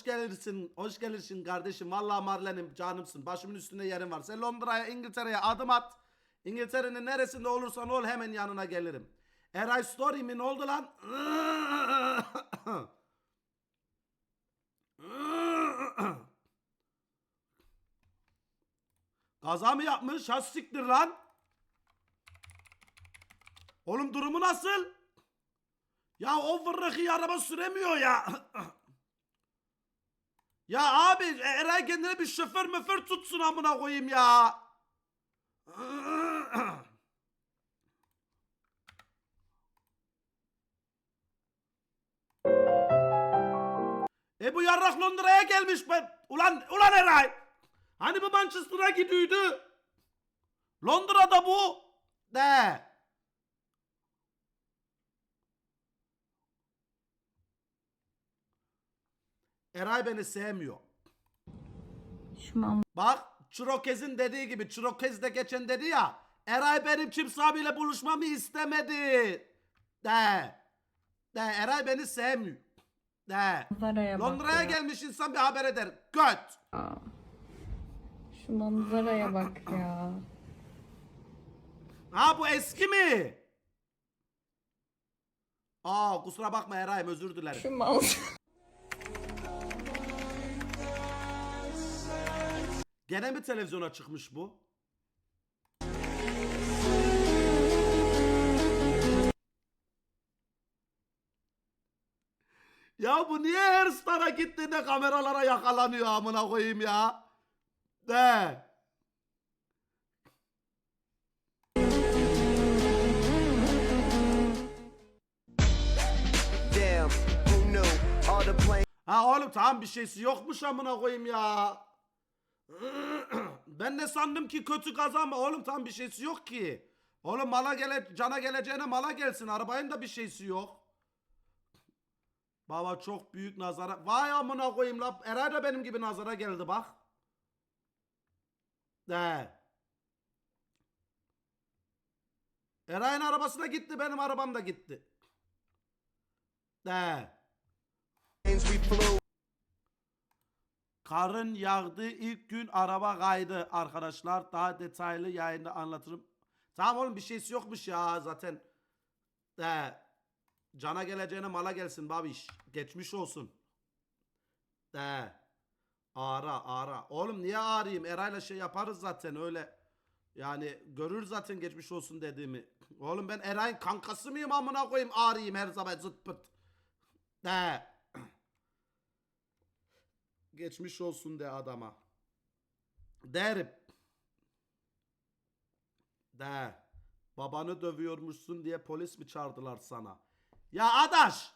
Hoş gelirsin, hoş gelirsin kardeşim. Vallahi Marlen'im canımsın. Başımın üstünde yerin var. Sen Londra'ya, İngiltere'ye adım at. İngiltere'nin neresinde olursan ol hemen yanına gelirim. Eray Story mi ne oldu lan? Kaza mı yapmış? Ha siktir lan. Oğlum durumu nasıl? Ya o fırrıkı araba süremiyor ya. Ya abi Eray kendine bir şoför müfür tutsun amına koyayım ya. e bu yarrak Londra'ya gelmiş ben. Ulan ulan Eray. Hani bu Manchester'a gidiyordu. Londra'da bu. De. Eray beni sevmiyor. Şu man Bak Çirokez'in dediği gibi Çirokez de geçen dedi ya. Eray benim Çips abiyle buluşmamı istemedi. De. De Eray beni sevmiyor. De. Londra'ya ya. gelmiş insan bir haber eder. Göt. Şu manzaraya bak ya. Ha bu eski mi? Aa kusura bakma Eray'ım özür dilerim. Şu manzara. Gene mi televizyona çıkmış bu? Ya bu niye her stara gittiğinde kameralara yakalanıyor amına koyayım ya? De. Ha oğlum tamam bir şeysi yokmuş amına koyayım ya. Ben ne sandım ki kötü kazanma oğlum tam bir şeysi yok ki. Oğlum mala gele cana geleceğine mala gelsin arabanın da bir şeysi yok. Baba çok büyük nazara. Vay amına koyayım la. Eray da benim gibi nazara geldi bak. De. Eray'ın arabasına gitti benim arabam da gitti. De. Karın yağdığı ilk gün araba kaydı arkadaşlar. Daha detaylı yayında anlatırım. Tamam oğlum bir şeysi yokmuş ya zaten. De. Cana geleceğine mala gelsin babiş. Geçmiş olsun. De. Ara ara. Oğlum niye arayayım? Eray'la şey yaparız zaten öyle. Yani görür zaten geçmiş olsun dediğimi. Oğlum ben Eray'ın kankası mıyım amına koyayım arayayım her zaman zıt pıt. De. Geçmiş olsun de adama. Derim. De. Babanı dövüyormuşsun diye polis mi çağırdılar sana? Ya adaş.